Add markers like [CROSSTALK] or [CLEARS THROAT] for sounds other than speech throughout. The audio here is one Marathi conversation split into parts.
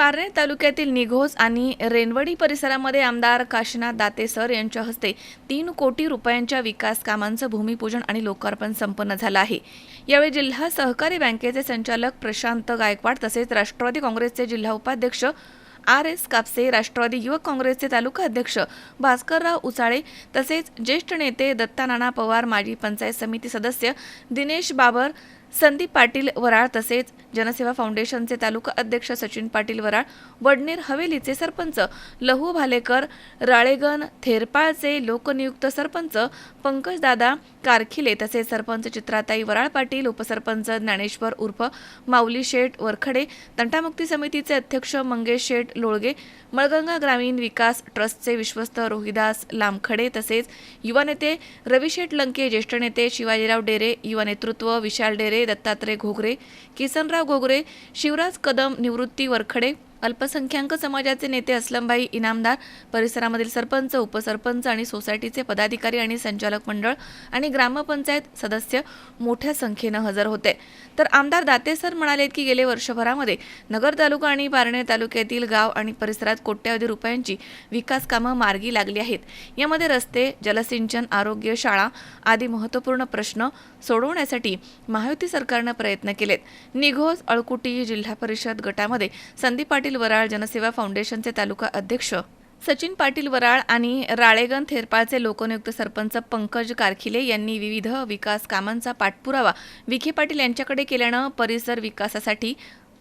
पारनेर तालुक्यातील निघोज आणि रेनवडी परिसरामध्ये आमदार काशीनाथ दातेसर यांच्या हस्ते तीन कोटी रुपयांच्या विकास कामांचं भूमिपूजन आणि लोकार्पण संपन्न झालं आहे. यावेळी जिल्हा सहकारी बँकेचे संचालक प्रशांत गायकवाड तसेच राष्ट्रवादी काँग्रेसचे जिल्हा उपाध्यक्ष आर एस कापसे राष्ट्रवादी युवक काँग्रेसचे तालुका अध्यक्ष भास्करराव उचाळे तसेच ज्येष्ठ नेते दत्ता नाना पवार माजी पंचायत समिती सदस्य दिनेश बाबर संदीप पाटील वराळ तसेच जनसेवा फाउंडेशनचे तालुका अध्यक्ष सचिन पाटील वराळ वडनेर हवेलीचे सरपंच लहू भालेकर राळेगण थेरपाळचे लोकनियुक्त सरपंच पंकजदादा कारखिले तसेच सरपंच चित्राताई वराळ पाटील उपसरपंच ज्ञानेश्वर उर्फ माऊली शेठ वरखडे तंटामुक्ती समितीचे अध्यक्ष मंगेश शेठ लोळगे मळगंगा ग्रामीण विकास ट्रस्टचे विश्वस्त रोहिदास लामखडे तसेच युवा नेते रविशेठ लंके ज्येष्ठ नेते शिवाजीराव डेरे युवा नेतृत्व विशाल डेरे दत्तात्रय घोगरे किसनराव घोगरे शिवराज कदम निवृत्ती वरखडे अल्पसंख्याक समाजाचे नेते असलमबाई इनामदार परिसरामधील सरपंच उपसरपंच आणि सोसायटीचे पदाधिकारी आणि संचालक मंडळ आणि ग्रामपंचायत सदस्य मोठ्या संख्येनं हजर होते. तर आमदार दातेसर म्हणाले की गेले वर्षभरामध्ये नगर तालुका आणि पारणे तालुक्यातील गाव आणि परिसरात कोट्यावधी रुपयांची विकास कामं मार्गी लागली आहेत. यामध्ये रस्ते जलसिंचन आरोग्य शाळा आदी महत्त्वपूर्ण प्रश्न सोडवण्यासाठी महायुती सरकारनं प्रयत्न केलेत. निघोज अळकुटी जिल्हा परिषद गटामध्ये संदीप पाटील वराळ जनसेवा फाउंडेशनचे तालुका अध्यक्ष सचिन पाटील वराळ आणि राळेगण थेरपाळचे लोकनियुक्त सरपंच पंकज कारखिले यांनी विविध विकास कामांचा पाठपुरावा विखे पाटील यांच्याकडे केल्यानं परिसर विकासासाठी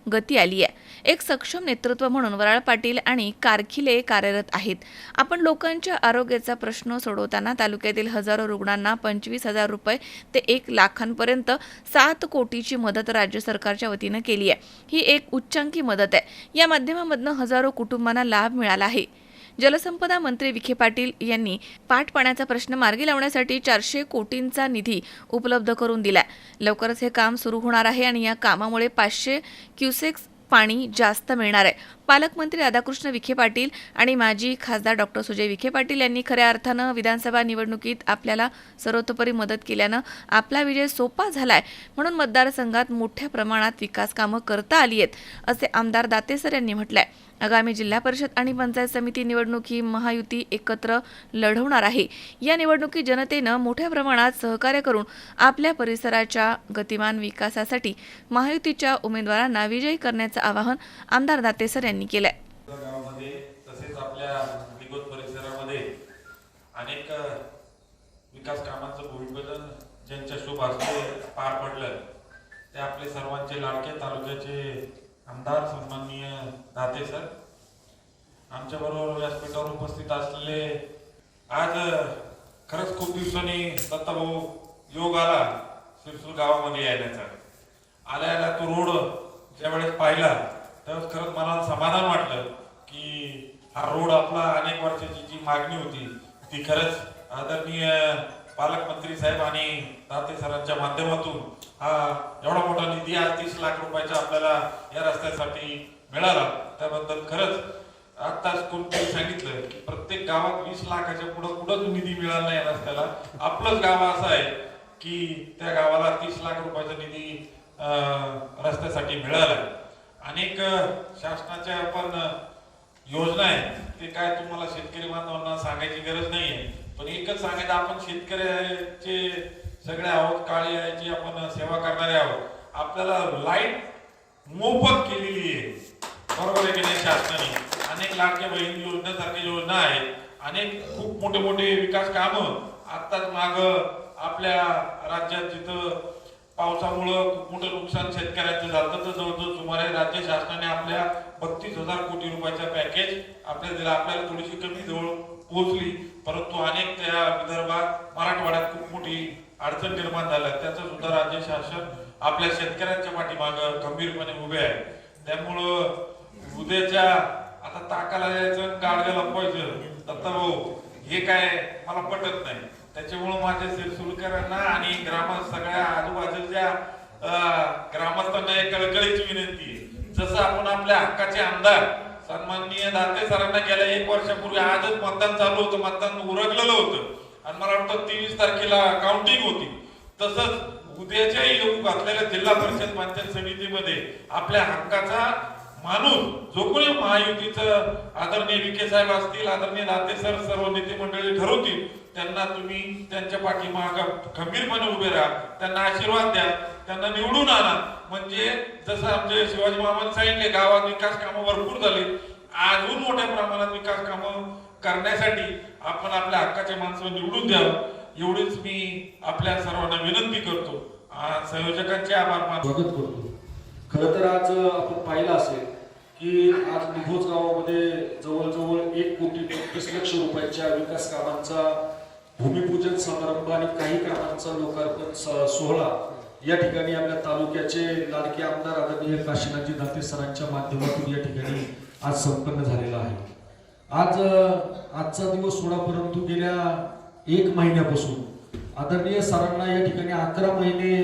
गती आली आहे. एक सक्षम नेतृत्व म्हणून वराळ पाटील आणि कारखिले कार्यरत आहेत. आपण लोकांच्या आरोग्याचा प्रश्न सोडवताना तालुक्यातील हजारो रुग्णांना पंचवीस हजार रुपये ते एक लाखांपर्यंत सात कोटीची मदत राज्य सरकारच्या वतीनं केली आहे. ही एक उच्चांकी मदत आहे. या माध्यमामधनं हजारो कुटुंबांना लाभ मिळाला आहे. जलसंपदा मंत्री विखे पाटील यांनी पाटपाण्याचा प्रश्न मार्गी लावण्यासाठी चारशे कोटींचा निधी उपलब्ध करून दिलाय. लवकरच हे काम सुरू होणार आहे आणि या कामामुळे पाचशे क्युसेक्स पाणी जास्त मिळणार आहे. पालकमंत्री राधाकृष्ण विखे पाटील आणि माजी खासदार डॉक्टर सुजय विखे पाटील यांनी खऱ्या अर्थानं विधानसभा निवडणुकीत आपल्याला सर्वतोपरी मदत केल्यानं आपला विजय सोपा झालाय म्हणून मतदारसंघात मोठ्या प्रमाणात विकास कामं करता आली आहेत असे आमदार दातेसर यांनी म्हटलंय. आगामी जिल्हा परिषद आणि पंचायत समिती निवडणूक ही महायुती एकत्र लढवणार आहे. या निवडणुकीत जनतेनं मोठ्या प्रमाणात सहकार्य करून आपल्या परिसराच्या गतिमान विकासासाठी महायुतीच्या उमेदवारांना विजयी करण्याचं आवाहन आमदार दातेसर यांनी केलंय. तसेच आपल्या निगोज परिसरामध्ये अनेक विकास कामांचं भूमिपूजन ज्यांच्या शुभ हस्ते पार पडलं ते आपले सर्वांचे लाडके तालुक्याचे आमदार सन्माननीय दाते सर आमच्या बरोबर व्यासपीठावर उपस्थित असलेले आज खरंच खूप दिवसांनी दत्ताभाऊ योग आला सिरसूर गावामध्ये येण्याचा आल्या आल्या तो रोड ज्यावेळेस पाहिला त्यावेळेस खरंच मला समाधान वाटलं की हा रोड आपला अनेक वर्षाची जी मागणी होती ती खरंच आदरणीय पालकमंत्री साहेब आणि दाते सरांच्या माध्यमातून हा एवढा मोठा निधी आज तीस लाख रुपयाचा आपल्याला या रस्त्यासाठी मिळाला. त्याबद्दल खरंच आत्ताच कोणतरी सांगितलं की प्रत्येक गावात वीस लाखाच्या पुढं कुठंच निधी मिळाला नाही या रस्त्याला. आपलंच गाव असं आहे की त्या गावाला तीस लाख रुपयाचा निधी रस्त्यासाठी मिळाला. अनेक शासनाच्या पण योजना आहेत. ते काय तुम्हाला शेतकरी बांधवांना सांगायची गरज नाही आहे पण एकच सांगायचं आपण शेतकऱ्याचे सगळे आहोत काळी याची आपण सेवा करणारे आहोत. आपल्याला लाइट मोफत केलेली आहे. बरोबर आहे की नाही शासनाने? अनेक लाडक्या बहीण योजनेसारखी योजना आहेत. अनेक खूप मोठे मोठे विकास कामं आत्ताच माग आपल्या राज्यात जिथं पावसामुळं खूप मोठं नुकसान शेतकऱ्यांचं झालं तर जवळजवळ सुमारे राज्य शासनाने आपल्या बत्तीस हजार कोटी रुपयाचा पॅकेज आपल्याला दिला. आपल्याला थोडीशी कमी जवळ पोहोचली. परंतु अनेक त्या विदर्भात मराठवाड्यात खूप मोठी अडचण निर्माण झाल्या त्याचं सुद्धा राज्य शासन आपल्या शेतकऱ्यांच्या पाठीमागं खंबीरपणे उभे आहे. त्यामुळं उद्याच्या आता ताकाला यायचं गाडग्या लपवायचं दत्ता भाऊ हे काय मला पटत नाही. त्याच्यामुळं माझ्या सिरसुलकरांना आणि ग्रामा सगळ्या आजूबाजूच्या ग्रामस्थांना एक कळकळीची विनंती आहे. जसं आपण आपल्या हक्काचे आमदार सन्माननीय दाते सरांना गेल्या एक वर्षापूर्वी आजच मतदान चालू होतं मतदान उरकलेलं होतं. आणि मला वाटतं तेवीस तारखेला काउंटिंग होती. तसंच उद्याच्याही येऊ घातलेल्या जिल्हा परिषद पंचायत समितीमध्ये आपल्या हक्काचा माणूस जो कोणी महायुतीचं आदरणीय विखे साहेब असतील आदरणीय दाते सर सर्व नेते मंडळी ठरवतील त्यांना तुम्ही त्यांच्या पाठीमाग खंबीरपणे उभे राहा. त्यांना आशीर्वाद द्या. त्यांना निवडून आणा. म्हणजे जसं आमचे शिवाजी महाराज सांगितले गावात विकास कामं भरपूर झाली. अजून मोठ्या प्रमाणात विकास कामं करण्यासाठी आपण आपल्या हक्काच्या माणसं निवडून द्यावं. एवढीच मी आपल्या सर्वांना विनंती करतो. संयोजकांचे आभार मानतो. स्वागत करतो. खरं तर आज आपण पाहिलं असेल की आज निघोज गावामध्ये जवळजवळ एक कोटी तेहतीस लक्ष रुपयाच्या विकास कामांचा भूमिपूजन समारंभ आणि काही कामांचा लोकार्पण सोहळा या ठिकाणी आपल्या तालुक्याचे लाडके आमदार आदरणीय काशीनाथजी दाते सरांच्या माध्यमातून या ठिकाणी आज संपन्न झालेला आहे. आज आजचा दिवस सोळा परंतु गेल्या एक महिन्यापासून आदरणीय सरांना या ठिकाणी अकरा महिने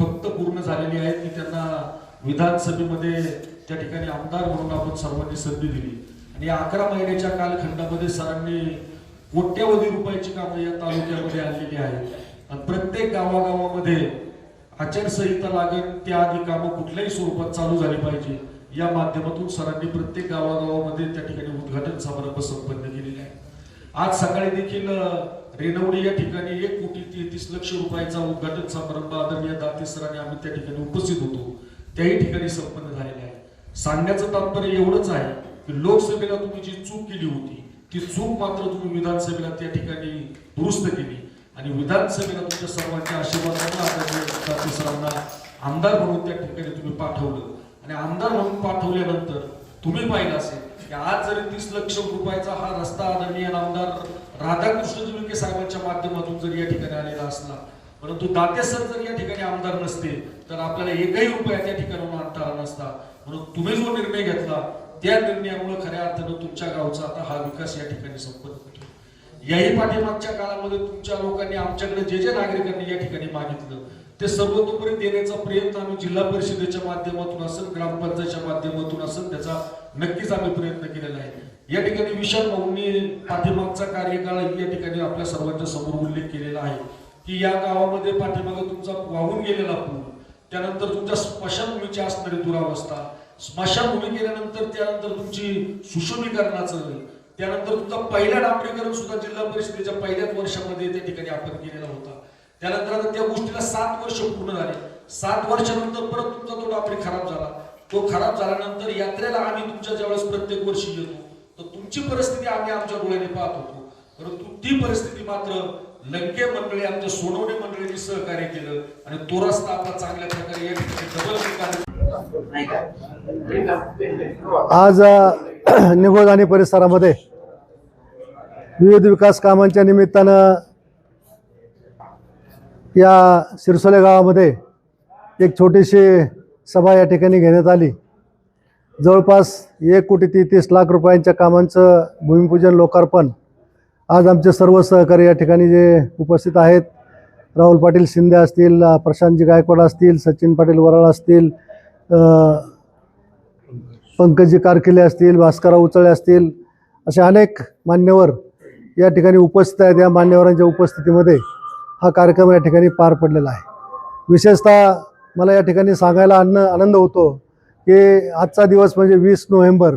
फक्त पूर्ण झालेले आहेत. की त्यांना विधानसभेमध्ये त्या ठिकाणी आमदार म्हणून आपण सर्वांनी संधी दिली. आणि या अकरा महिन्याच्या कालखंडामध्ये सरांनी कोट्यावधी रुपयाची कामं या तालुक्यामध्ये आलेली आहेत. आणि प्रत्येक गावागावामध्ये आचारसंहिता लागेल त्याआधी कामं कुठल्याही स्वरूपात चालू झाली पाहिजे. या माध्यमातून सरांनी प्रत्येक गावागावामध्ये त्या ठिकाणी उद्घाटन समारंभ संपन्न केलेले आहे. आज सकाळी देखील रेणवडी या ठिकाणी एक कोटी तेहतीस लक्ष रुपयाचा उद्घाटन समारंभ आदरणीय दाते सरांनी आम्ही त्या ठिकाणी उपस्थित होतो. त्याही ठिकाणी संपन्न झालेले आहे. सांगण्याचं तात्पर्य एवढंच आहे की लोकसभेला तुम्ही जी चूक केली होती ती चूक मात्र तुम्ही विधानसभेला त्या ठिकाणी दुरुस्त केली. आणि विधानसभेला तुमच्या सर्वांच्या आशीर्वादाने सरांना आमदार म्हणून त्या ठिकाणी तुम्ही पाठवलं. आणि आमदार म्हणून पाठवल्यानंतर तुम्ही पाहिलं असेल की आज जरी तीस लक्ष रुपयाचा हा रस्ता आदरणीय आमदार राधाकृष्ण विखे साहेबांच्या माध्यमातून जर या ठिकाणी आलेला असला परंतु दाते सर जर या ठिकाणी आमदार नसते तर आपल्याला एकही रुपया त्या ठिकाणाहून आणता आला नसता. म्हणून तुम्ही जो निर्णय घेतला त्या निर्णयामुळे खऱ्या अर्थानं तुमच्या गावचा आता हा विकास या ठिकाणी संपत होतो याही पाठीमागच्या काळामध्ये तुमच्या लोकांनी आमच्याकडे जे जे नागरिकांनी या ठिकाणी मागितलं ते सर्वतोपरी देण्याचा प्रयत्न आम्ही जिल्हा परिषदेच्या माध्यमातून असेल ग्रामपंचायतच्या माध्यमातून असेल त्याचा नक्कीच आम्ही प्रयत्न केलेला आहे. या ठिकाणी विशाल भाऊंनी पाठीमागचा कार्यकाळ या ठिकाणी आपल्या सर्वांच्या समोर उल्लेख केलेला आहे की या गावामध्ये पाठीमागे तुमचा वाहून गेलेला पूर त्यानंतर तुमच्या स्मशानभूमीची असणारी दुरावस्था स्मशानभूमी केल्यानंतर त्यानंतर तुमची सुशोभीकरणाचं त्यानंतर तुमचा पहिला डांबरीकरण सुद्धा जिल्हा परिषदेच्या पहिल्याच वर्षामध्ये त्या ठिकाणी आपण केलेला होता. त्यानंतर आता त्या गोष्टीला सात वर्ष पूर्ण झाले. सात वर्षानंतर परत तुमचा तो डांबरी खराब झाला. तो खराब झाल्यानंतर यात्रेला आम्ही तुमच्या ज्यावेळेस प्रत्येक वर्षी येतो. तर तुमची परिस्थिती आम्ही आमच्या डोळ्याने पाहत होतो. परंतु ती परिस्थिती मात्र लंके मंडळी आमच्या सोनवणे मंडळींनी सहकार्य केलं आणि तो रस्ता आपला चांगल्या प्रकारे या ठिकाणी डबल आज अ, [CLEARS THROAT] निगोज आणि परिसरामध्ये विविध विकास कामांच्या निमित्तानं या सिरसोले गावामध्ये एक छोटीशी सभा या ठिकाणी घेण्यात आली. जवळपास एक कोटी तेहतीस लाख रुपयांच्या कामांचं भूमिपूजन लोकार्पण आज आमचे सर्व सहकारी या ठिकाणी जे उपस्थित आहेत राहुल पाटील शिंदे असतील प्रशांतजी गायकवाड असतील सचिन पाटील वराळ असतील पंकजी कारकिले असतील भास्करराव उचळे असतील असे अनेक मान्यवर या ठिकाणी उपस्थित आहेत. या मान्यवरांच्या उपस्थितीमध्ये हा कार्यक्रम या ठिकाणी पार पडलेला आहे. विशेषतः मला या ठिकाणी सांगायला आन आनंद होतो की आजचा दिवस म्हणजे वीस नोव्हेंबर.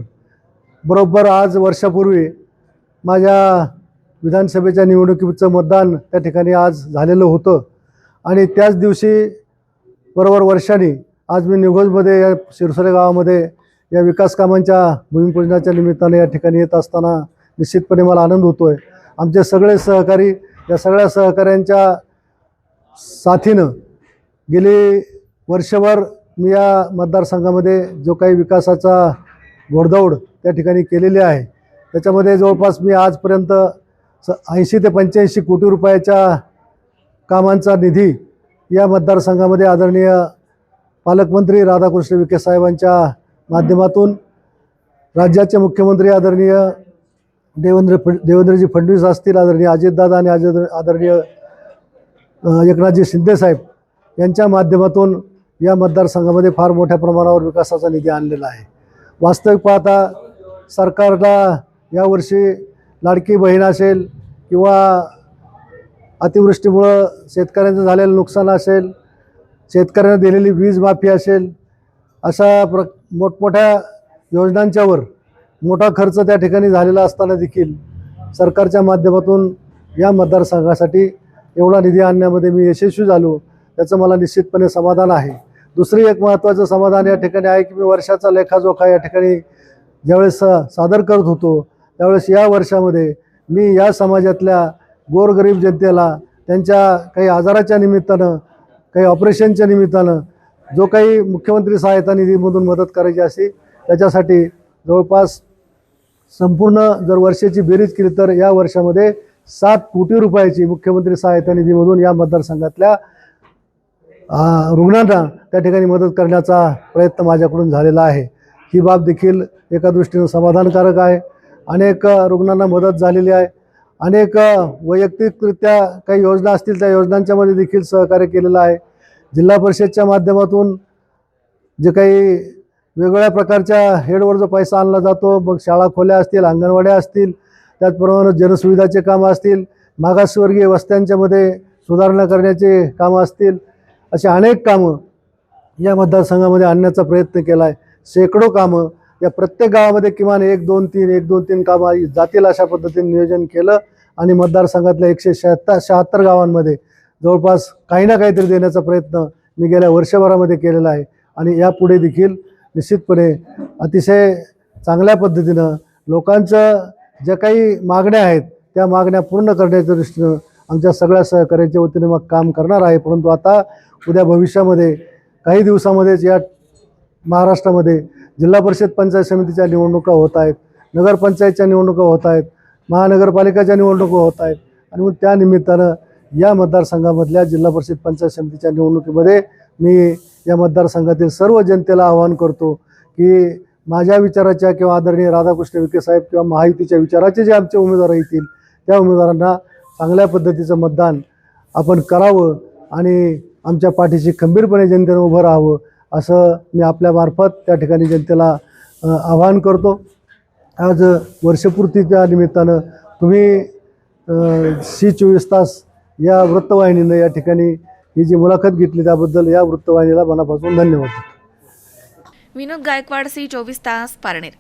बरोबर आज वर्षापूर्वी माझ्या विधानसभेच्या निवडणुकीचं मतदान त्या ठिकाणी आज झालेलं होतं. आणि त्याच दिवशी बरोबर वर्षाने आज मी निघोजमध्ये या शिरसोले गावामध्ये या विकास कामांच्या भूमिपूजनाच्या निमित्ताने या ठिकाणी येत असताना निश्चितपणे मला आनंद होतो आहे आमचे सगळे सहकारी या सगळ्या सहकाऱ्यांच्या साथीनं गेली वर्षभर मी या मतदारसंघामध्ये जो काही विकासाचा घोडदौड त्या ठिकाणी केलेली आहे. त्याच्यामध्ये जवळपास मी आजपर्यंत स ऐंशी ते पंच्याऐंशी कोटी रुपयाच्या कामांचा निधी या मतदारसंघामध्ये आदरणीय पालकमंत्री राधाकृष्ण विखे साहेबांच्या माध्यमातून राज्याचे मुख्यमंत्री आदरणीय देवेंद्र फड देवेंद्रजी फडणवीस असतील आदरणीय अजितदादा आणि अजित आदरणीय एकनाथजी शिंदेसाहेब यांच्या माध्यमातून या मतदारसंघामध्ये फार मोठ्या प्रमाणावर विकासाचा निधी आणलेला आहे. वास्तविक पाहता सरकारला यावर्षी लाडकी बहीण असेल किंवा अतिवृष्टीमुळं शेतकऱ्यांचं झालेलं नुकसान असेल शेतकऱ्यांना दिलेली वीज माफी असेल अशा प्र मोठमोठ्या योजनांच्यावर मोठा खर्च त्या ठिकाणी झालेला असताना देखील सरकारच्या माध्यमातून या मतदारसंघासाठी एवढा निधी आणण्यामध्ये मी यशस्वी झालो त्याचं मला निश्चितपणे समाधान आहे. दुसरी एक महत्त्वाचं समाधान या ठिकाणी आहे की मी वर्षाचा लेखाजोखा या ठिकाणी ज्यावेळेस सादर करत होतो त्यावेळेस या वर्षामध्ये मी या समाजातल्या गोरगरीब जनतेला त्यांच्या काही आजाराच्या निमित्तानं काही ऑपरेशनच्या निमित्तानं जो काही मुख्यमंत्री सहायता निधीमधून मदत करायची असेल त्याच्यासाठी जवळपास संपूर्ण जर वर्षाची बेरीज केली तर या वर्षामध्ये सात कोटी रुपयाची मुख्यमंत्री सहायता निधीमधून या मतदारसंघातल्या रुग्णांना त्या ठिकाणी मदत करण्याचा प्रयत्न माझ्याकडून झालेला आहे. ही बाब देखील एका दृष्टीनं समाधानकारक आहे. अनेक रुग्णांना मदत झालेली आहे. अनेक वैयक्तिकरित्या काही योजना असतील त्या योजनांच्यामध्ये देखील सहकार्य केलेलं आहे. जिल्हा परिषदच्या माध्यमातून जे काही वेगवेगळ्या प्रकारच्या हेडवर जो पैसा आणला जातो मग शाळा खोल्या असतील अंगणवाड्या असतील त्याचप्रमाणे जनसुविधाचे कामं असतील मागासवर्गीय वस्त्यांच्यामध्ये सुधारणा करण्याचे कामं असतील अशी अनेक कामं या मतदारसंघामध्ये आणण्याचा प्रयत्न केला आहे शेकडो कामं या प्रत्येक गावामध्ये किमान एक दोन तीन एक दोन तीन कामं जातील अशा पद्धतीने नियोजन केलं आणि मतदारसंघातल्या एकशे शहात्तर शहात्तर गावांमध्ये जवळपास काही ना काहीतरी देण्याचा प्रयत्न मी गेल्या वर्षभरामध्ये केलेला आहे. आणि यापुढे देखील निश्चितपणे अतिशय चांगल्या पद्धतीनं लोकांचं ज्या काही मागण्या आहेत त्या मागण्या पूर्ण करण्याच्या दृष्टीनं आमच्या सगळ्या सहकार्याच्या वतीने मग काम करणार आहे. परंतु आता उद्या भविष्यामध्ये काही दिवसामध्येच या महाराष्ट्रामध्ये जिल्हा परिषद पंचायत समितीच्या निवडणुका होत आहेत नगरपंचायतच्या निवडणुका होत आहेत महानगरपालिकाच्या निवडणुका होत आहेत. आणि मग त्या निमित्तानं या मतदारसंघामधल्या जिल्हा परिषद पंचायत समितीच्या निवडणुकीमध्ये मी या मतदारसंघातील सर्व जनतेला आवाहन करतो की माझ्या विचाराच्या किंवा आदरणीय राधाकृष्ण विखे साहेब किंवा महायुतीच्या विचाराचे जे आमचे उमेदवार येतील त्या उमेदवारांना चांगल्या पद्धतीचं मतदान आपण करावं आणि आमच्या पाठीशी खंबीरपणे जनतेनं उभं राहावं. असं मी आपल्यामार्फत त्या ठिकाणी जनतेला आवाहन करतो. आज वर्षपूर्तीच्या निमित्तानं तुम्ही सी चोवीस तास या वृत्तवाहिनीनं या ठिकाणी ही जी मुलाखत घेतली त्याबद्दल या वृत्तवाहिनीला मनापासून धन्यवाद. विनोद गायकवाड सी चोवीस तास पारनेर.